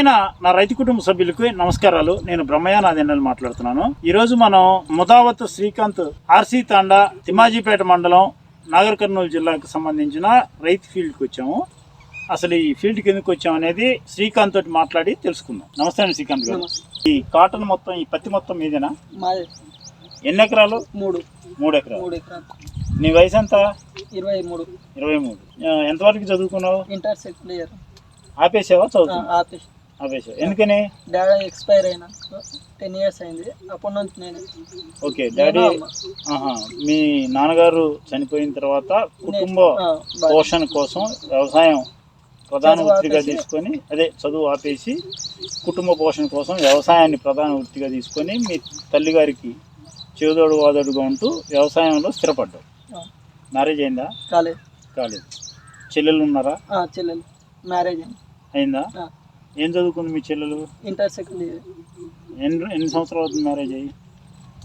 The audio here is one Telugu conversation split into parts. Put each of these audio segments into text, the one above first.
ప్రియమైన నా రైతు కుటుంబ సభ్యులకు నమస్కారాలు. నేను బ్రహ్మయానాథెన్నెలు మాట్లాడుతున్నాను. ఈ రోజు మనం ముదావత్ శ్రీకాంత్ ఆర్సీ తాండా తిమాజీపేట మండలం నాగర్ కర్నూలు జిల్లాకు సంబంధించిన రైతు ఫీల్డ్కి వచ్చాము. అసలు ఈ ఫీల్డ్కి ఎందుకు వచ్చాం అనేది శ్రీకాంత్ తోటి మాట్లాడి తెలుసుకుందాం. నమస్తే అండి శ్రీకాంత్ గారు. ఈ కాటన్ మొత్తం ఈ పత్తి మొత్తం మీదేనా? మాది. ఎన్ని ఎకరాలు? మూడు. మూడు ఎకరాలు. మూడు ఎకరాలు. నీ వయసు ఎంత? ఇరవై మూడు. ఇరవై మూడు. ఎంతవరకు చదువుకున్నావు? Inter second year. ఆపేసావా చదువు ఎందుకని? డాడీ ఎక్స్పైర్ అయినా. టెన్ ఇయర్స్ అయింది. అప్పటి నుంచి నేను ఓకే డాడీ ఆహా, మీ నాన్నగారు చనిపోయిన తర్వాత కుటుంబ పోషణ కోసం వ్యవసాయం ప్రధాన వృత్తిగా తీసుకొని అదే చదువు ఆపేసి కుటుంబ పోషణ కోసం వ్యవసాయాన్ని ప్రధాన వృత్తిగా తీసుకొని మీ తల్లిగారికి చేదోడు వాదోడుగా ఉంటూ వ్యవసాయంలో స్థిరపడ్డావు ఆ, మ్యారేజ్ అయిందా? కాలేజ్ కాలేదు. చెల్లెలు ఉన్నారా? చెల్లెలు. మ్యారేజ్ అయింది. ఏం చదువుకుంది మీ చెల్లెలు? Inter second year. ఎన్ని ఎన్ని సంవత్సరాలు అవుతుంది మ్యారేజ్ అయ్యి?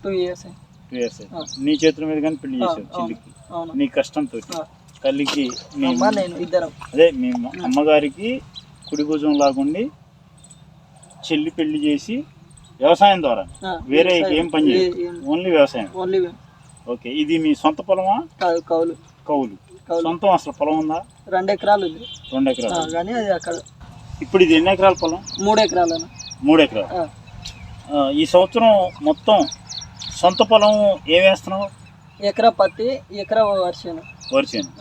Two years two years. నీ చేతుల మీద కానీ పెళ్ళి చేసావు చెల్లికి. నీ కష్టంతో తల్లికి ఇద్దరం. అదే మీ అమ్మగారికి కుడి భుజం లాగుండి చెల్లి పెళ్ళి చేసి వ్యవసాయం ద్వారా. వేరే. ఏం పని చేయదు ఓన్లీ వ్యవసాయం. ఓన్లీ ఓకే ఇది మీ సొంత పొలమా? కౌలు. కౌలు. కౌలు. సొంతం అసలు పొలం ఉందా? రెండు ఎకరాలు ఉంది. రెండు ఎకరాలు. కానీ అది అక్కడ ఇప్పుడు ఇది ఎన్ని ఎకరాల పొలం? మూడు ఎకరాలను మూడు ఎకరాలు. ఈ సంవత్సరం మొత్తం సొంత పొలం ఏం వేస్తున్నావు? ఎకరా పత్తి ఎకరా వర్షం వరిసేను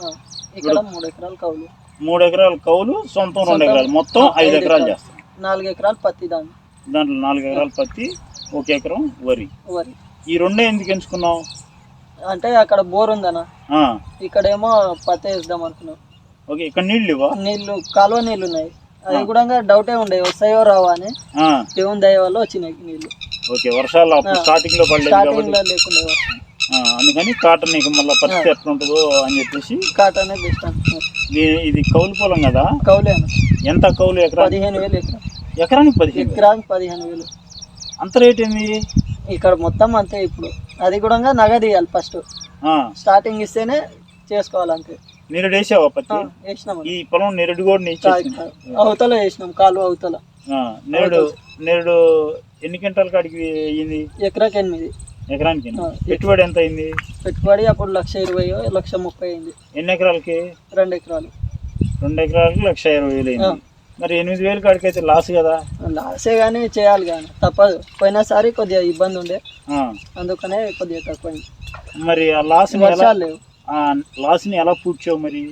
ఇక్కడ మూడు ఎకరాలు కౌలు. మూడు ఎకరాల కౌలు సొంతం రెండు ఎకరాలు. మొత్తం ఐదు ఎకరాలు ఎకరాలు. చేస్తాం. నాలుగు ఎకరాలు పత్తి దాని. దాంట్లో నాలుగు ఎకరాల పత్తి ఒక ఎకరం వరి. వరి. ఈ రెండే ఎందుకు ఎంచుకున్నావు? అంటే అక్కడ బోర్ ఉందన్న. ఇక్కడేమో పత్తి వేద్దాం అనుకున్నాం. ఓకే ఇక్కడ నీళ్ళు ఇవ్వా నీళ్ళు కాలువ నీళ్ళు ఉన్నాయి. అది కూడా డౌటే ఉండే వస్తాయో రావా అని దేవుని దయ వల్ల వచ్చినాయి నీళ్ళు. ఓకే వర్షాలు. స్టార్టింగ్లో స్టార్టింగ్లో లేకుండా అందుకని కాటన్ నీకు మళ్ళీ పరిస్థితి ఎట్లా ఉంటుందో అని చెప్పేసి కాటనే బెస్ట్ ఇది కౌలు పొలం కదా? కౌలే ఎంత కౌలు ఎకరా? పదిహేను వేలు ఎకరా. ఎకరానికి పదిహేను. ఎకరానికి పదిహేను వేలు. అంత రేట్ ఏంది? ఇక్కడ మొత్తం అంతే ఇప్పుడు. అది కూడా నగదు ఇవ్వాలి ఫస్ట్ స్టార్టింగ్ ఇస్తేనే చేసుకోవాలి అంతే. నేరుడు వేసావా పత్తి ఈ పొలం నేరుడు కూడా అవతల వేసినాం కాలువ అవతల. నేరుడు నేరుడు ఎన్ని క్వింటాల కాడికి అయ్యింది? ఎకరాకి ఎనిమిది. ఎకరానికి. పెట్టుబడి ఎంత అయింది? పెట్టుబడి అప్పుడు లక్ష ఇరవై లక్ష ముప్పై అయింది. ఎన్ని ఎకరాలకి? రెండు ఎకరాలు. రెండు ఎకరాలకి లక్ష ఇరవై వేలు అయింది. మరి ఎనిమిది వేలు కాడికి అయితే లాస్ కదా? లాసే కానీ చేయాలి కానీ తప్పదు. పోయినసారి కొద్దిగా ఇబ్బంది ఉండే. అందుకనే కొద్దిగా తక్కువైంది. మరి ఆ లాస్ వర్షాలు లేవు. లాస్ని ఎలా పూడ్చావు మరి?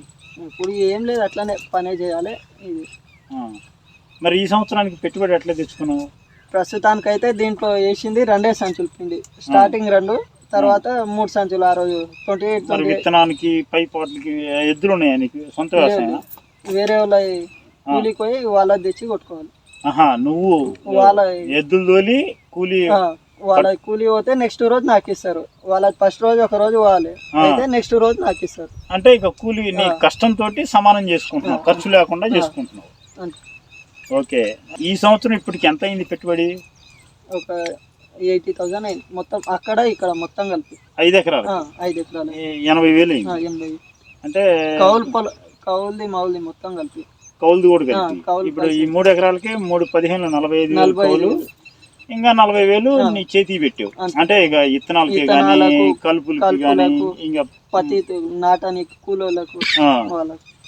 ఇప్పుడు ఏం లేదు అట్లనే పనే చేయాలి ఇది. మరి ఈ సంవత్సరానికి పెట్టుబడి ఎట్లా తెచ్చుకున్నావు? ప్రస్తుతానికైతే దీంట్లో వేసింది రెండే సంచులు పిండి. స్టార్టింగ్ రెండు తర్వాత మూడు సంచులు ఆ రోజు ట్వంటీ ఎయిట్ విత్తనానికి పై పాటలకి ఎద్దులు ఉన్నాయా నీకు? సొంత వ్యవసాయం వేరే వాళ్ళ కూలికి పోయి వాళ్ళ తెచ్చి కొట్టుకోవాలి. ఆహా నువ్వు వాళ్ళ ఎద్దులు తోలి కూలి వాళ్ళ కూలి పోతే నెక్స్ట్ రోజు నాకు ఇస్తారు వాళ్ళ ఫస్ట్ రోజు ఒక రోజు వాళ్ళే ఆ. అయితే నెక్స్ట్ రోజు నాకు ఇస్తారు అంటే ఇక కూలి నీ కష్టంతో సమానం చేసుకుంటున్నావు ఖర్చు లేకుండా చేసుకుంటున్నావు. ఓకే. ఈ సంవత్సరం ఇప్పటికి ఎంత అయింది పెట్టుబడి? ఒక ఎయిటీ థౌజండ్ అయింది. మొత్తం అక్కడ ఇక్కడ మొత్తం కలిపి. ఐదు ఎకరాలు. ఐదు ఎకరాలు. ఎనభై వేలు ఎనభై. అంటే కౌలు పొల కౌలుది మౌల్ది మొత్తం కలిపి. కౌలుది కూడా కలిపి. ఇప్పుడు ఈ మూడు ఎకరాలకి మూడు పదిహేను నలభై ఐదు నలభై. ఇంకా నలభై వేలు నీ చేతికి పెట్టావు. అంటే ఇక ఇత్తనాలకి కానీ కలుపులకి కానీ. ఇంకా పత్తి నాటానికి కూలోళ్ళకు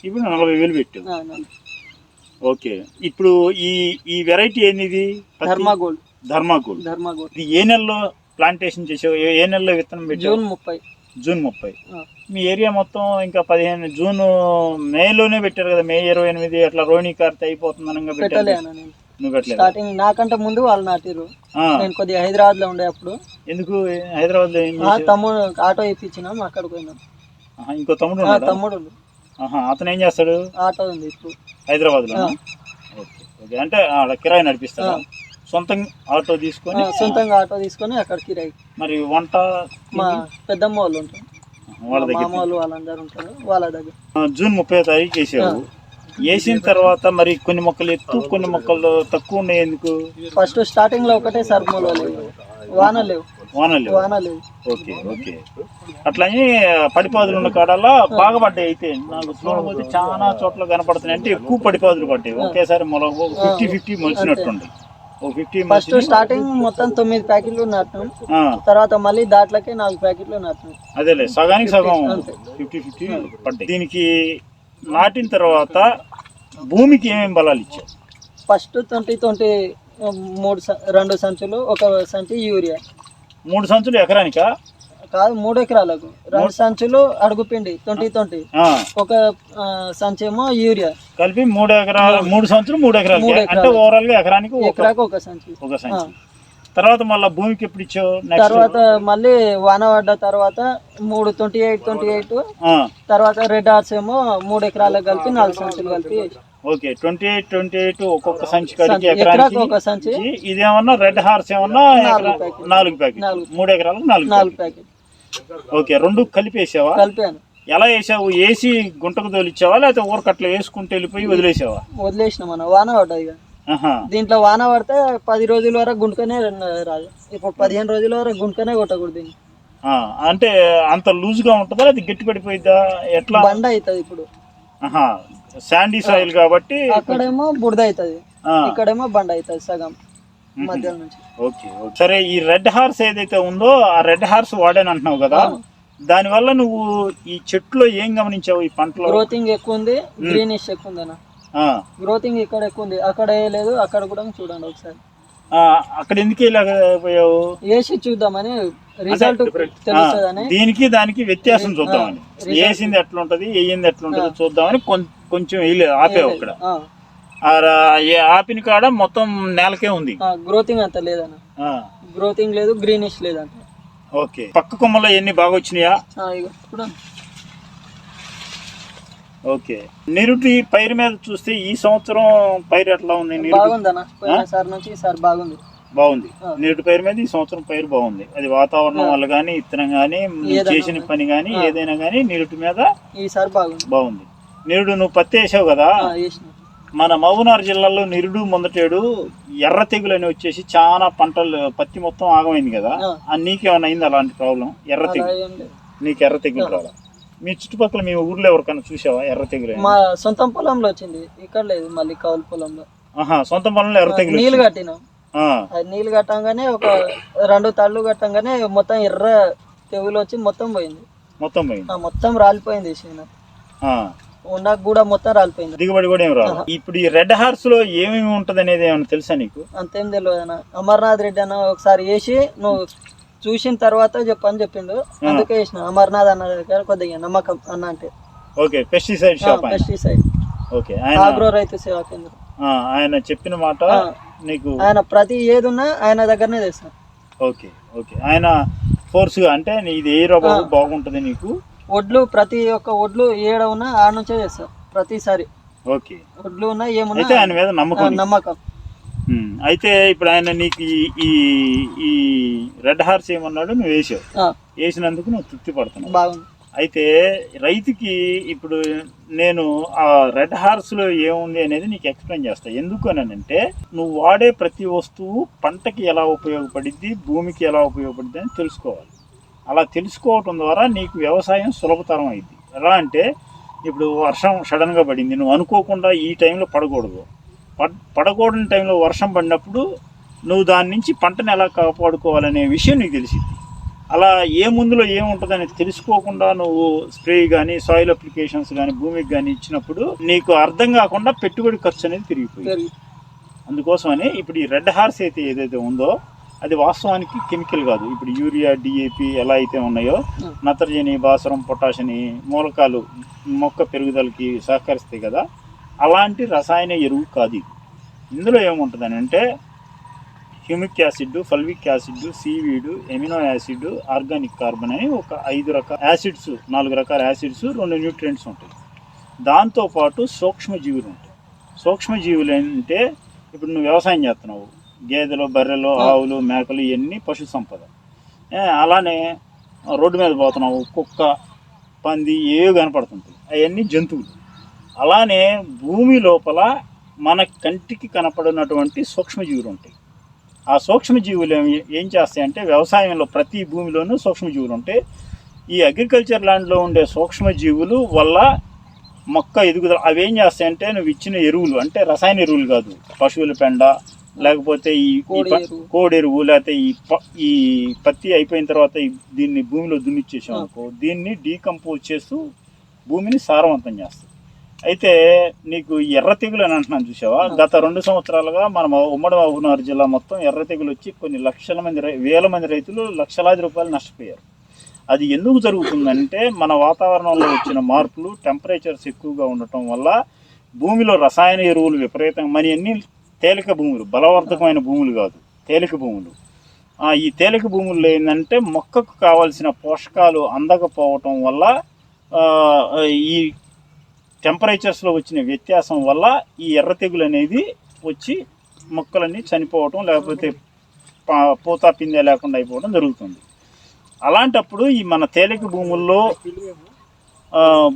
ఇప్పుడు నలభై వేలు పెట్టావు. ఓకే. ఇప్పుడు ఈ ఈ వెరైటీ ఏంది ఇది పత్తి? ధర్మా గోల్డ్ ధర్మాకోల్ ధర్మా గోల్డ్ ఇది ఏ నెలలో ప్లాంటేషన్ చేసావు? ఏ- నెలలో విత్తనం పెట్టావు? జూన్ ముప్పై. జూన్ ముప్పై. మీ ఏరియా మొత్తం ఇంకా పదిహేను జూన్ మేలోనే పెట్టారు కదా మే ఇరవై ఎనిమిది అట్లా రోహిణి కార్తె అయిపోతుందని ఇంకా పెట్టారు స్టార్టింగ్ నాకంటే ముందు వాళ్ళు నాటిరు నేను కొద్దిగా హైదరాబాద్లో ఉండే అప్పుడు. ఎందుకు హైదరాబాద్లో? తమ్ముడు ఆటో ఇప్పించినాం అక్కడికి పోయినాం. ఇంకో తమ్ముడు? తమ్ముడు అతను ఏం చేస్తాడు? ఆటో ఉంది ఇప్పుడు. హైదరాబాద్లో. ఓకే అంటే కిరాయి నడిపిస్తాడా? ఆ. సొంతం ఆటో తీసుకొని సొంతంగా ఆటో తీసుకొని అక్కడికి రై మరి వంట మా పెద్దమ్మ వాళ్ళు ఉంటారు. వాళ్ళ దగ్గర వాళ్ళు వాళ్ళందరూ ఉంటారు వాళ్ళ దగ్గర. జూన్ ముప్పై తారీఖు వేసావు వేసిన తర్వాత మరి కొన్ని మొక్కలు ఎత్తు కొన్ని మొక్కలు తక్కువ ఉన్నాయి ఎందుకు? ఫస్ట్ స్టార్టింగ్లో ఒకటే సర్మూలు లేవు. వాన లేవు. వాన లేవు. Okay okay. అట్లని పడిపాదులు ఉన్న కాడల్లా బాగా పడ్డాయి అయితే. నాకు చాలా చోట్ల కనపడుతున్నాయి. అంటే ఎక్కువ పడిపాదులు పడ్డాయి. ఒకేసారి మొల fifty fifty fifty first starting మొత్తం తొమ్మిది ప్యాకెట్లు నాటినాం. తర్వాత మళ్ళీ దాంట్లోకి నాలుగు ప్యాకెట్లు నాటినాం. అదేలే సగానికి సగం. ఫిఫ్టీ ఫిఫ్టీ పడ్డాయి. దీనికి నాటిన తర్వాత భూమికి ఏమేమి బలాలు ఇచ్చావు ఫస్ట్ ట్వంటీ ట్వంటీ మూడు రెండు సంచులు ఒక సంచి యూరియా. మూడు సంచులు ఎకరానికా? కాదు మూడు ఎకరాలకు. రెండు సంచులు అడుగుపిండి ట్వంటీ ట్వంటీ. ఒక ఆ, సంచి ఏమో యూరియా. కలిపి మూడు ఎకరాలు మూడు. సంచులు మూడు ఎకరాలు అంటే ఓవరాల్గా ఎకరానికి ఎకరాకు ఒక సంచి. ఒక సంచి. తర్వాత మళ్ళీ భూమికి ఎప్పుడు ఇచ్చావు తర్వాత మళ్ళీ వాన పడ్డ తర్వాత మూడు ట్వంటీ ఎయిట్ ట్వంటీ ఎయిట్. తర్వాత రెడ్ హార్స్ ఏమో మూడు ఎకరాలకు కలిపి నాలుగు సంచులు కలిపి. Okay twenty eight twenty eight ఒక్కొక్క సంచి సంచి. ఎకరానికి ఒక సంచి. ఇదేమన్నా రెడ్ హార్స్ ఏమన్నా నాలుగు ప్యాకెట్. మూడు ఎకరాలకు నాలుగు నాలుగు ప్యాకెట్. ఓకే రెండు కలిపేసావా? కలిపాను. ఎలా వేసావు? వేసి గుంటకు తోలిచ్చావా? లేకపోతే ఊరకట్ల వేసుకుంటూ వెళ్ళిపోయి వదిలేసావా? వదిలేసిన మనం. వాన పడ్డది ఇక. దీంట్లో వాన పడితే పది రోజుల వరకు గుంటకనే రాదు. ఇప్పుడు పదిహేను రోజుల వరకు గుంటకనే కొట్టకూడదు దీన్ని. అంటే అంత లూజ్గా ఉంటుందా లేదా గట్టి పడిపోయిద్దా? ఎట్లా? బండ అవుతుంది ఇప్పుడు. శాండీ సాయిల్ కాబట్టి అక్కడేమో బురద అవుతుంది. ఇక్కడేమో బండ అవుతుంది సగం నుంచి. ఓకే. సరే ఈ రెడ్ హార్స్ ఏదైతే ఉందో ఆ రెడ్ హార్స్ వాడాను అంటున్నావు కదా దానివల్ల నువ్వు ఈ చెట్టులో ఏం గమనించావు ఈ పంటలో? గ్రోతింగ్ ఎక్కువ ఉంది గ్రీనిష్ ఎక్కువ ఉంది అన్న ఆ, గ్రోతింగ్ ఇక్కడ ఎక్కువ ఉంది. అక్కడ లేదు అక్కడ కూడా చూడండి ఒకసారి. ఆ, అక్కడ ఎందుకు ఇలాగపోయావు వేసి చూద్దామని రిజల్ట్ తెలుస్తుందని. దీనికి దానికి వ్యత్యాసం చూద్దామని వేసింది ఎట్లుంటది వేయింది ఎట్లుంటది చూద్దామని కొం- కొంచెం వేయలేదు ఆపేవు అక్కడ. ఆపిన కాడ మొత్తం నేలకే ఉంది. గ్రోతింగ్ అంత లేదన్న. గ్రోతింగ్ లేదు గ్రీనిష్ లేదంట. ఓకే. పక్క కొమ్మలో ఎన్ని బాగా వచ్చినాయా? చూడండి. ఓకే. నిరుటి పైరు మీద చూస్తే ఈ సంవత్సరం పైరు ఎట్లా ఉంది? పోయినసారి నుంచి ఈసారి బాగుంది. బాగుంది. నిరుటి పైరు మీద ఈ సంవత్సరం పైరు బాగుంది. అది వాతావరణం వల్ల కానీ ఇత్తనం కానీ చేసిన. పని కానీ. ఏదైనా కానీ నిరుటి మీద ఈసారి బాగుంది. బాగుంది. నిరుడు నువ్వు పత్తి వేసావు కదా? మన మహబూబ్నగర్ జిల్లాలో నిరుడు మొదటేడు ఎర్ర తెగులు అని వచ్చేసి చాలా పంటలు పత్తి మొత్తం ఆగమైంది కదా? నీకేమైనా అయింది అలాంటి ప్రాబ్లం? ఎర్ర తెగులు. నీకు ఎర్ర తెగులు రాలా? మీ చుట్టుపక్కల మీ ఊర్లో ఎవరికైనా చూసావా? ఎర్ర తెగులు? మా సొంతం పొలంలో వచ్చింది. ఇక్కడ లేదు మళ్ళీ కౌలు పొలంలో. ఆహా సొంత పొలంలో ఎర్ర తెగులు నీళ్ళు. కట్టినాం. అది నీళ్ళు కట్టంగానే ఒక రెండు తళ్ళు కట్టంగానే మొత్తం ఎర్ర తెగులు వచ్చి మొత్తం పోయింది. మొత్తం పోయింది. మొత్తం రాలిపోయింది ఉన్న కూడా మొత్తం రాలిపోయింది. దిగుబడి కూడా ఏం రాదు. ఇప్పుడు ఈ రెడ్ హార్స్లో ఏమేమి ఉంటది అనేది ఏమైనా తెలుసా నీకు? అంతేం తెలియదు అన్న. అమర్నాథ్ రెడ్డి అన్న ఒకసారి వేసి నువ్వు చూసిన తర్వాత చెప్పని చెప్పిండు. అందుకే వేసిన అమర్నాథ్ అన్న దగ్గర కొద్దిగా నమ్మకం అన్న అంటే. Okay pesticide shop pesticide okay ఆయన ఆగ్రో రైతు సేవా కేంద్రం. ఆయన చెప్పిన మాట. నీకు ఆయన ప్రతి ఏది ఉన్నా ఆయన దగ్గరనే తెస్తాం ఓకే ఓకే. ఆయన ఫోర్స్ అంటే ఇది ఏ బాబు బాగుంటది నీకు? ఒడ్లు ప్రతి ఒక్క ఒడ్లు ఏడ ఉన్నా ఆడ నుంచే తెస్తాం ప్రతిసారి. ఓకే. ఒడ్లు ఉన్నా ఏమున్నా ఆయన మీద నమ్మకం. నమ్మకం. అయితే ఇప్పుడు ఆయన నీకు ఈ- ఈ రెడ్ హార్స్ ఏమన్నాడు నువ్వు వేసావు. వేసినందుకు నువ్వు తృప్తి పడుతున్నావు. అయితే రైతుకి ఇప్పుడు నేను ఆ రెడ్ హార్స్లో ఏముంది అనేది నీకు ఎక్స్ప్లెయిన్ చేస్తా. ఎందుకు అని అంటే నువ్వు వాడే ప్రతి వస్తువు పంటకి ఎలా ఉపయోగపడిద్ది భూమికి ఎలా ఉపయోగపడిద్ది అని తెలుసుకోవాలి. అలా తెలుసుకోవటం ద్వారా నీకు వ్యవసాయం సులభతరం అయింది ఎలా అంటే ఇప్పుడు వర్షం సడన్గా పడింది. నువ్వు అనుకోకుండా ఈ టైంలో పడకూడదు. పడ్ పడకూడని టైంలో వర్షం పడినప్పుడు నువ్వు దాని నుంచి పంటను ఎలా కాపాడుకోవాలనే విషయం నీకు తెలిసింది. అలా ఏ ముందులో ఏముంటుందని తెలుసుకోకుండా నువ్వు స్ప్రే కానీ సాయిల్ అప్లికేషన్స్ కానీ భూమికి కానీ ఇచ్చినప్పుడు నీకు అర్థం కాకుండా పెట్టుబడి ఖర్చు అనేది తిరిగిపోయింది అందుకోసమని ఇప్పుడు ఈ రెడ్ హార్స్ అయితే ఏదైతే ఉందో అది వాస్తవానికి కెమికల్ కాదు. ఇప్పుడు యూరియా డిఏపి ఎలా అయితే ఉన్నాయో. నత్రజని భాస్వరం పొటాషిని మూలకాలు మొక్క పెరుగుదలకి సహకరిస్తాయి కదా. అలాంటి రసాయన ఎరువు కాదు ఇది. ఇందులో ఏముంటుందని అంటే humic acid fulvic acid seaweed amino acid organic carbon అని ఒక ఐదు రకాల యాసిడ్స్ నాలుగు రకాల యాసిడ్స్ రెండు న్యూట్రియంట్స్ ఉంటాయి. దాంతోపాటు సూక్ష్మజీవులు ఉంటాయి. సూక్ష్మజీవులు అంటే ఇప్పుడు నువ్వు వ్యవసాయం చేస్తున్నావు. గేదెలు బర్రెలు ఆవులు మేకలు ఇవన్నీ పశు సంపద. అలానే రోడ్డు మీద పోతున్నావు కుక్క పంది ఏవో కనపడుతుంటాయి. అవన్నీ జంతువులు. అలానే భూమి లోపల మన కంటికి కనపడినటువంటి సూక్ష్మజీవులు ఉంటాయి. ఆ సూక్ష్మజీవులు ఏమి ఏం చేస్తాయంటే వ్యవసాయంలో ప్రతి భూమిలోనూ సూక్ష్మజీవులు ఉంటాయి ఈ అగ్రికల్చర్ ల్యాండ్లో ఉండే సూక్ష్మజీవులు వల్ల మొక్క ఎదుగుదల అవి ఏం చేస్తాయంటే నువ్వు ఇచ్చిన ఎరువులు అంటే రసాయన ఎరువులు కాదు. పశువుల పెండ లేకపోతే ఈ కోడి ఎరువు. లేకపోతే ఈ ప- ఈ పత్తి అయిపోయిన తర్వాత దీన్ని భూమిలో దున్నిచ్చేసాం అనుకో దీన్ని డీకంపోజ్ చేస్తూ భూమిని సారవంతం చేస్తుంది అయితే నీకు ఎర్ర తెగులు అని అంటున్నాను చూసావా? గత రెండు సంవత్సరాలుగా మన ఉమ్మడి మహబూబ్నగర్ జిల్లా మొత్తం ఎర్ర తెగులు వచ్చి కొన్ని లక్షల మంది రై- వేల మంది రైతులు లక్షలాది రూపాయలు నష్టపోయారు. అది ఎందుకు జరుగుతుందంటే మన వాతావరణంలో వచ్చిన మార్పులు టెంపరేచర్స్ ఎక్కువగా ఉండటం వల్ల భూమిలో రసాయన ఎరువులు విపరీతంగా మన అన్ని తేలిక భూములు బలవర్ధకమైన భూములు కాదు తేలిక భూములు. ఈ తేలిక భూముల్లో ఏంటంటే మొక్కకు కావాల్సిన పోషకాలు అందకపోవటం వల్ల ఈ టెంపరేచర్స్లో వచ్చిన వ్యత్యాసం వల్ల ఈ ఎర్ర తెగులు అనేది వచ్చి మొక్కలన్నీ చనిపోవటం లేకపోతే పూత పిందె లేకుండా అయిపోవడం జరుగుతుంది. అలాంటప్పుడు ఈ మన తేలిక భూముల్లో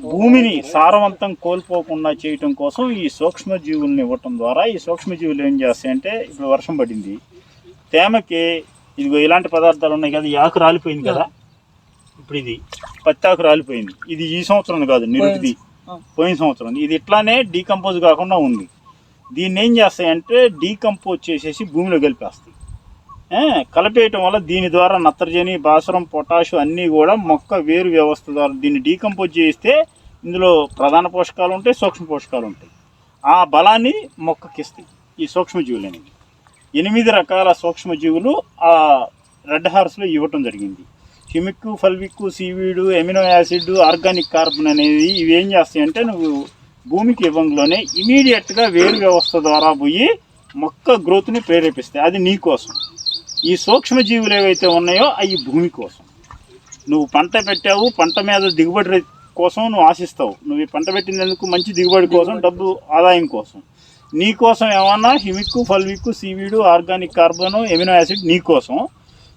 భూమిని సారవంతం కోల్పోకుండా చేయటం కోసం ఈ సూక్ష్మజీవుల్ని ఇవ్వటం ద్వారా ఈ సూక్ష్మజీవులు ఏం చేస్తాయంటే ఇప్పుడు వర్షం పడింది. తేమకి ఇదిగో ఇలాంటి పదార్థాలు ఉన్నాయి కదా ఈ ఆకు రాలిపోయింది కదా. ఇప్పుడు ఇది పత్తి ఆకు రాలిపోయింది. ఇది ఈ సంవత్సరం కాదు నిరుటిది. పోయిన సంవత్సరం. ఇది ఇట్లానే డీకంపోజ్ కాకుండా ఉంది. దీన్ని ఏం చేస్తాయంటే డీకంపోజ్ చేసేసి భూమిలో కలిపేస్తాయి. కలిపేయటం వల్ల దీని ద్వారా నత్రజని భాస్వరం పొటాషు అన్నీ కూడా మొక్క వేరు వ్యవస్థ ద్వారా దీన్ని డీకంపోజ్ చేస్తే ఇందులో ప్రధాన పోషకాలు ఉంటాయి సూక్ష్మ పోషకాలు ఉంటాయి. ఆ బలాన్ని మొక్కకిస్తాయి ఈ సూక్ష్మజీవులు అనేవి ఎనిమిది రకాల సూక్ష్మజీవులు ఆ రెడ్ హార్స్లో ఇవ్వటం జరిగింది. Humic fulvic seaweed amino acid organic carbon అనేది ఇవి ఏం చేస్తాయంటే నువ్వు భూమికి ఇవ్వంలోనే ఇమీడియట్గా వేరు వ్యవస్థ ద్వారా పోయి మొక్క గ్రోత్ని ప్రేరేపిస్తాయి. అది నీ కోసం. ఈ సూక్ష్మజీవులు ఏవైతే ఉన్నాయో అవి భూమి కోసం. నువ్వు పంట పెట్టావు పంట మీద దిగుబడి కోసం నువ్వు ఆశిస్తావు. నువ్వు ఈ పంట పెట్టినందుకు మంచి దిగుబడి కోసం డబ్బు ఆదాయం కోసం. నీ కోసం ఏమన్నా humic fulvic seaweed organic carbon amino acid నీ కోసం.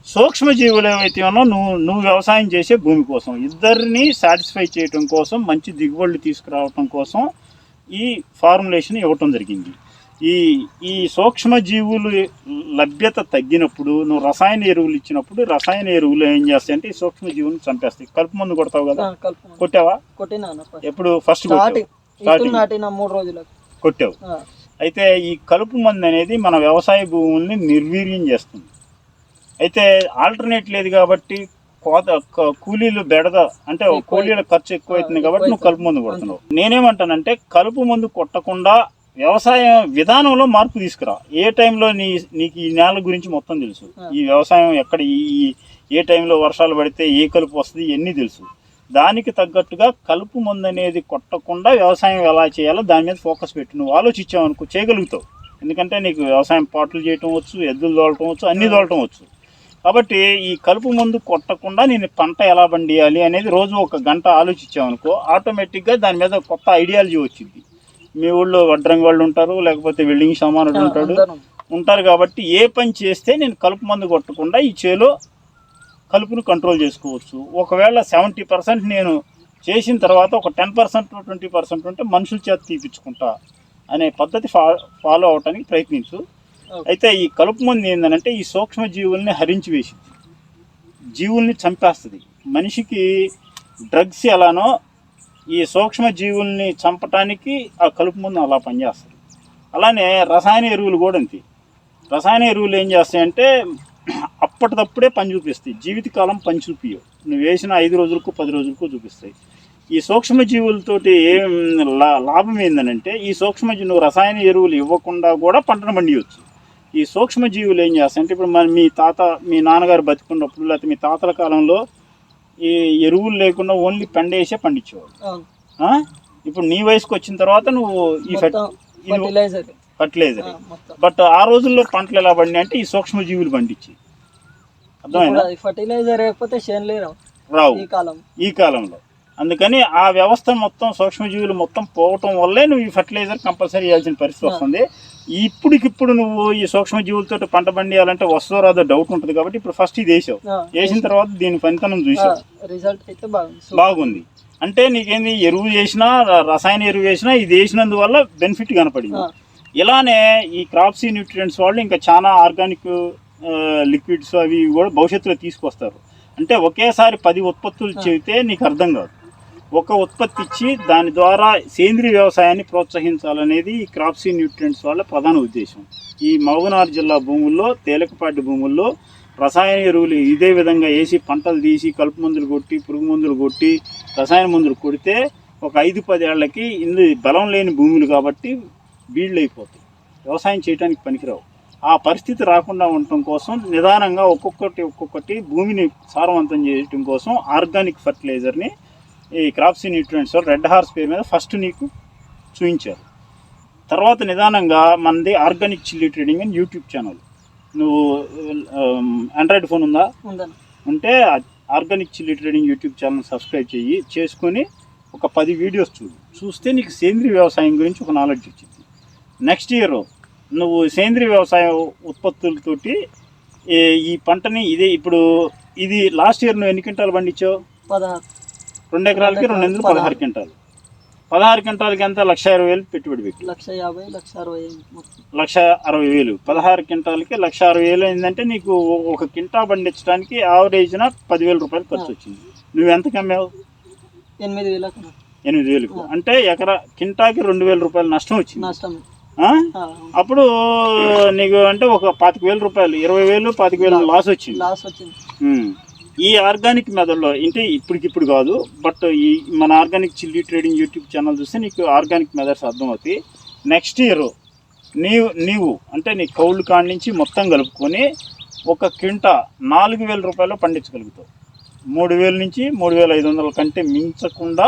సూక్ష్మజీవులు ఏవైతే ఉన్నా నువ్వు నువ్వు వ్యవసాయం చేసే భూమి కోసం ఇద్దరిని సాటిస్ఫై చేయటం కోసం మంచి దిగుబడులు తీసుకురావటం కోసం ఈ ఫార్ములేషన్ ఇవ్వటం జరిగింది. ఈ ఈ సూక్ష్మజీవులు లభ్యత తగ్గినప్పుడు నువ్వు రసాయన ఎరువులు ఇచ్చినప్పుడు రసాయన ఎరువులు ఏం చేస్తాయంటే ఈ సూక్ష్మజీవులను చంపేస్తాయి. కలుపు మందు కొడతావు కదా? కొట్టావా. ఎప్పుడు? ఫస్ట్ మూడు రోజులకు. కొట్టావు. అయితే ఈ కలుపు మందు అనేది మన వ్యవసాయ భూముల్ని నిర్వీర్యం చేస్తుంది. అయితే ఆల్టర్నేట్ లేదు కాబట్టి కోత కూలీలు బెడద అంటే కూలీల ఖర్చు ఎక్కువ అవుతుంది కాబట్టి నువ్వు కలుపు మందు కొడుతున్నావు. నేనేమంటానంటే కలుపు మందు కొట్టకుండా వ్యవసాయ విధానంలో మార్పు తీసుకురా. ఏ టైంలో నీ నీకు ఈ నేల గురించి మొత్తం తెలుసు. ఈ వ్యవసాయం ఎక్కడ ఈ ఏ టైంలో వర్షాలు పడితే ఏ కలుపు వస్తుంది ఇవన్నీ తెలుసు. దానికి తగ్గట్టుగా కలుపు మందు అనేది కొట్టకుండా వ్యవసాయం ఎలా చేయాలో దాని మీద ఫోకస్ పెట్టి. నువ్వు ఆలోచించావు అనుకో చేయగలుగుతావు. ఎందుకంటే నీకు వ్యవసాయం పాటలు చేయటం వచ్చు ఎద్దులు తోలటం వచ్చు అన్నీ తోలటం వచ్చు. కాబట్టి ఈ కలుపు మందు కొట్టకుండా నేను పంట ఎలా పండియాలి అనేది రోజు ఒక గంట ఆలోచించామనుకో ఆటోమేటిక్గా దాని మీద కొత్త ఐడియాలజీ వచ్చింది మీ ఊళ్ళో వడ్రంగి వాళ్ళు ఉంటారు లేకపోతే వెల్డింగ్ సామానుడు ఉంటాడు. ఉంటారు కాబట్టి ఏ పని చేస్తే నేను కలుపు మందు కొట్టకుండా ఈ చేలో కలుపును కంట్రోల్ చేసుకోవచ్చు ఒకవేళ సెవెంటీ పర్సెంట్ నేను చేసిన తర్వాత ఒక టెన్ పర్సెంట్ ట్వంటీ పర్సెంట్ ఉంటే మనుషుల చేత తీపించుకుంటా అనే పద్ధతి ఫా ఫాలో అవడానికి ప్రయత్నించు. అయితే ఈ కలుపు మందు ఏంటంటే ఈ సూక్ష్మ జీవుల్ని హరించి వేసింది జీవుల్ని చంపేస్తుంది. మనిషికి డ్రగ్స్ ఎలానో ఈ సూక్ష్మ జీవుల్ని చంపటానికి ఆ కలుపు మందు అలా పనిచేస్తుంది. అలానే రసాయన ఎరువులు కూడా అంతే. రసాయన ఎరువులు ఏం చేస్తాయంటే అప్పటిదప్పుడే పని చూపిస్తాయి. జీవితకాలం పని చూపియవు నువ్వు వేసిన ఐదు రోజులకు పది రోజులకు చూపిస్తాయి. ఈ సూక్ష్మజీవులతోటి ఏం లా లాభం ఏంటంటే ఈ సూక్ష్మజీ నువ్వు రసాయన ఎరువులు ఇవ్వకుండా కూడా పంటను పండియవచ్చు ఈ సూక్ష్మజీవులు ఏం చేస్తాయంటే ఇప్పుడు మన మీ తాత మీ నాన్నగారు బతుకున్నప్పుడు లేకపోతే మీ తాతల కాలంలో ఈ ఎరువులు లేకుండా ఓన్లీ పెండేసే పండించేవాడు? ఇప్పుడు నీ వయసుకు వచ్చిన తర్వాత నువ్వు ఈ ఫర్టిలైజర్. బట్ ఆ రోజుల్లో పంటలు ఎలా పండినాయి అంటే ఈ సూక్ష్మజీవులు పండించి అర్థమైందా? ఫర్టిలైజర్ లేకపోతే రావు రావు. ఈ కాలం. ఈ కాలంలో. అందుకని ఆ వ్యవస్థ మొత్తం సూక్ష్మజీవులు మొత్తం పోవటం వల్లే నువ్వు ఈ ఫర్టిలైజర్ కంపల్సరీ వేయాల్సిన పరిస్థితి వస్తుంది. ఇప్పటికిప్పుడు నువ్వు ఈ సూక్ష్మజీవులతో పంట పండియాలంటే వస్తుందో రాదో డౌట్ ఉంటుంది కాబట్టి ఇప్పుడు ఫస్ట్ ఇది వేసావు. వేసిన తర్వాత దీని పనితనం చూసావు. రిజల్ట్ అయితే బాగుంది. అంటే నీకేంది ఎరువు చేసినా రసాయన ఎరువు వేసినా ఇది వేసినందువల్ల బెనిఫిట్ కనపడింది. ఇలానే ఈ క్రాప్సీ న్యూట్రియంట్స్ వాళ్ళు ఇంకా చాలా ఆర్గానిక్ లిక్విడ్స్ అవి కూడా భవిష్యత్తులో తీసుకొస్తారు. అంటే ఒకేసారి పది ఉత్పత్తులు చెబితే నీకు అర్థం కాదు. ఒక ఉత్పత్తి ఇచ్చి దాని ద్వారా సేంద్రియ వ్యవసాయాన్ని ప్రోత్సహించాలనేది ఈ క్రాప్సీ న్యూట్రియంట్స్ వాళ్ళ ప్రధాన ఉద్దేశం. ఈ మహబూబ్నగర్ జిల్లా భూముల్లో తేలికపాటి భూముల్లో రసాయన ఎరువులు ఇదే విధంగా వేసి పంటలు తీసి కలుపు మందులు కొట్టి పురుగు మందులు కొట్టి రసాయన మందులు కొడితే ఒక ఐదు పదేళ్ళకి ఇందు బలం లేని భూములు కాబట్టి బీళ్ళు అయిపోతాయి వ్యవసాయం చేయడానికి పనికిరావు. ఆ పరిస్థితి రాకుండా ఉండటం కోసం నిదానంగా ఒక్కొక్కటి ఒక్కొక్కటి భూమిని సారవంతం చేయటం కోసం ఆర్గానిక్ ఫర్టిలైజర్ని ఈ క్రాప్సీ న్యూట్రియంట్స్ రెడ్ హార్స్ పేరు మీద ఫస్ట్ నీకు చూపించారు. తర్వాత నిదానంగా మనది ఆర్గానిక్ చిల్లీ ట్రేడింగ్ అని యూట్యూబ్ ఛానల్. నువ్వు ఆండ్రాయిడ్ ఫోన్ ఉందా? ఉంటే organic chilli trading YouTube channel subscribe చెయ్యి చేసుకొని ఒక పది వీడియోస్ చూడు. చూస్తే నీకు సేంద్రీయ వ్యవసాయం గురించి ఒక నాలెడ్జ్ వచ్చింది. నెక్స్ట్ ఇయర్ నువ్వు సేంద్రీయ వ్యవసాయ ఉత్పత్తులతోటి ఈ పంటని ఇదే ఇప్పుడు ఇది లాస్ట్ ఇయర్ నువ్వు ఎన్ని క్వింటాలు పండించావు? పదహారు. రెండు ఎకరాలకి రెండు వందలు పదహారు క్వింటాలు. పదహారు క్వింటాలకి ఎంత? లక్ష ఇరవై వేలు పెట్టుబడి పెట్టి. లక్ష యాభై లక్ష అరవై లక్ష అరవై వేలు. పదహారు క్వింటాలకి లక్ష అరవై వేలు అయిందంటే నీకు ఒక క్వింటా పండించడానికి యావరేజ్న పదివేల రూపాయలు ఖర్చు వచ్చింది. నువ్వు ఎంతకి అమ్మావు ఎనిమిది వేలకు అన్న. ఎనిమిది వేలకు. అంటే ఎకరా కింటాకి రెండు వేల రూపాయలు నష్టం వచ్చింది? ఆ, అప్పుడు నీకు అంటే ఒక పాతిక వేల రూపాయలు ఇరవై వేలు పాతిక వేలు లాస్ వచ్చింది. లాస్ వచ్చింది. ఈ ఆర్గానిక్ మెథడ్లో అంటే ఇప్పటికిప్పుడు కాదు బట్ ఈ మన organic chilli trading YouTube channel చూస్తే నీకు ఆర్గానిక్ మెథడ్స్ అర్థమవుతాయి. నెక్స్ట్ ఇయర్ నీవు నీవు అంటే నీ కౌలు కాడి నుంచి మొత్తం కలుపుకొని ఒక క్వింటా నాలుగు వేల రూపాయలు పండించగలుగుతావు. మూడు వేల నుంచి మూడు వేల ఐదు వందల కంటే మించకుండా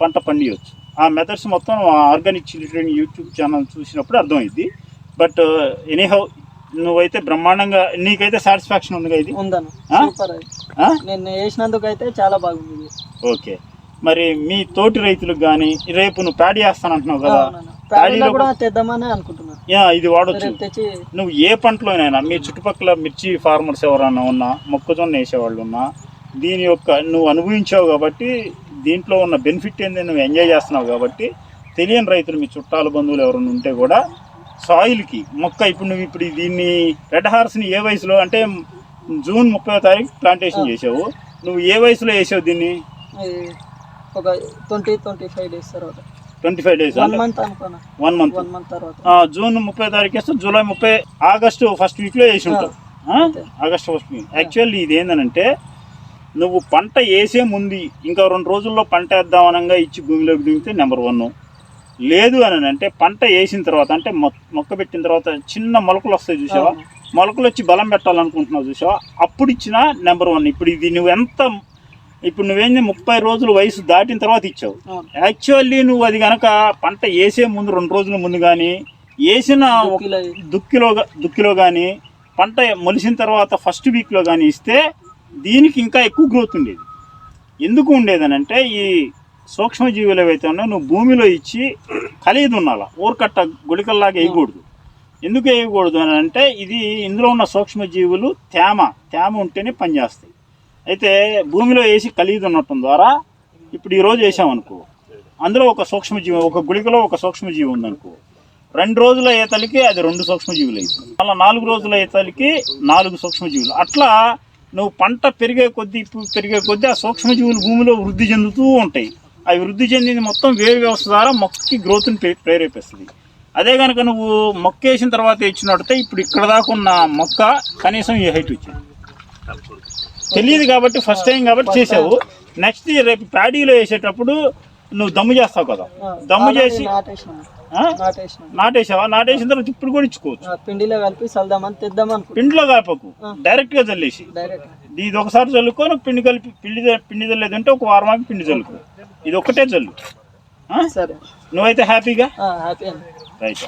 పంట పండియవచ్చు ఆ మెథడ్స్ మొత్తం organic chilli trading YouTube channel చూసినప్పుడు అర్థమైంది బట్ ఎనీహౌ నువ్వైతే బ్రహ్మాండంగా నీకైతే సాటిస్ఫాక్షన్ ఉంది ఇది? నేను వేసినందుకు అయితే చాలా బాగుంది. ఓకే. మరి మీ తోటి రైతులకు కానీ రేపు నువ్వు ప్యాడీ వేస్తానంటున్నావు కదా? ఇది వాడొచ్చు. నువ్వు ఏ పంటలోనైనా మీ చుట్టుపక్కల మిర్చి ఫార్మర్స్ ఎవరైనా ఉన్నా మొక్కజొన్న వేసేవాళ్ళు ఉన్నా దీని యొక్క నువ్వు అనుభవించావు కాబట్టి దీంట్లో ఉన్న బెనిఫిట్ ఏంది నువ్వు ఎంజాయ్ చేస్తున్నావు కాబట్టి తెలియని రైతులు మీ చుట్టాలు బంధువులు ఎవరైనా ఉంటే కూడా సాయిల్కి మొక్క ఇప్పుడు నువ్వు ఇప్పుడు దీన్ని రెడ్ హార్స్ని ఏ వయసులో అంటే జూన్ ముప్పై తారీఖు ప్లాంటేషన్ చేసావు. నువ్వు ఏ వయసులో వేసావు దీన్ని? ఒక ట్వంటీ ట్వంటీ ఫైవ్ డేస్ తర్వాత twenty five days one month one month one month తర్వాత. జూన్ ముప్పై తారీఖు వేస్తే జూలై ముప్పై ఆగస్టు ఫస్ట్ వీక్లో వేసి ఉంటావు. ఆగస్టు ఫస్ట్ వీక్ యాక్చువల్లీ ఇది ఏంటంటే నువ్వు పంట వేసే ముందు ఇంకా రెండు రోజుల్లో పంట వేద్దాం అనగా ఇచ్చి భూమిలోకి దిగితే నెంబర్ వన్ లేదు అని అంటే పంట వేసిన తర్వాత అంటే మొక్క పెట్టిన తర్వాత చిన్న మొలకలు వస్తాయి చూసావా. మొలకలు వచ్చి బలం పెట్టాలనుకుంటున్నావు చూసావా? అప్పుడు ఇచ్చిన నెంబర్ వన్ ఇప్పుడు ఇది నువ్వు ఎంత ఇప్పుడు నువ్వేం ముప్పై రోజులు వయసు దాటిన తర్వాత ఇచ్చావు. యాక్చువల్లీ నువ్వు అది కనుక పంట వేసే ముందు రెండు రోజుల ముందు కానీ వేసిన దుక్కిలో దుక్కిలో కానీ పంట మొలిసిన తర్వాత ఫస్ట్ వీక్లో కానీ ఇస్తే దీనికి ఇంకా ఎక్కువ గ్రోత్ ఉండేది. ఎందుకు ఉండేదనంటే ఈ సూక్ష్మజీవులు ఏవైతే ఉన్నాయో నువ్వు భూమిలో ఇచ్చి కలిగి ఉండాల? ఊరకట్ట గుళికల్లాగా వేయకూడదు. ఎందుకు వేయకూడదు అని అంటే ఇది ఇందులో ఉన్న సూక్ష్మజీవులు తేమ తేమ ఉంటేనే పనిచేస్తాయి అయితే భూమిలో వేసి కలిగి ఉండటం ద్వారా ఇప్పుడు ఈరోజు వేసామనుకో అందులో ఒక సూక్ష్మజీవి ఒక గుళికలో ఒక సూక్ష్మజీవి ఉందనుకో రెండు రోజుల ఈతలకి అది రెండు సూక్ష్మజీవులు అవుతుంది అలా నాలుగు రోజుల ఈతలకి నాలుగు సూక్ష్మజీవులు. అట్లా నువ్వు పంట పెరిగే కొద్దీ పెరిగే కొద్దీ ఆ సూక్ష్మజీవులు భూమిలో వృద్ధి చెందుతూ ఉంటాయి. అవి వృద్ధి చెందింది మొత్తం వేరు వ్యవస్థ ద్వారా మొక్కకి గ్రోత్ని ప్రే- ప్రేరేపిస్తుంది. అదే కనుక నువ్వు మొక్క వేసిన తర్వాత ఇచ్చినట్టే ఇప్పుడు ఇక్కడ దాకా ఉన్న మొక్క కనీసం ఈ హైట్ వచ్చింది తెలియదు కాబట్టి ఫస్ట్ టైం కాబట్టి చేసావు. నెక్స్ట్ రేపు ప్యాడీలో వేసేటప్పుడు నువ్వు దమ్ము చేస్తావు కదా. దమ్ము చేసి నాటేసావా? నాటేసిన తర్వాత ఇప్పుడు కూడా ఇచ్చుకోవచ్చు. పిండిలో కలిపి చల్దామని తెద్దాం అనుకుంటున్నాను పిండిలో కాపకు ఆ. డైరెక్ట్గా చల్లేసి ఇది ఒకసారి చల్లుకో నువ్వు పిండి కలిపి పిండి పిండి చల్లేదంటే ఒక వారం ఆగి పిండి చల్లుకో. ఇది ఒక్కటే చల్లు? సరే. నువ్వైతే హ్యాపీగా? రైట్.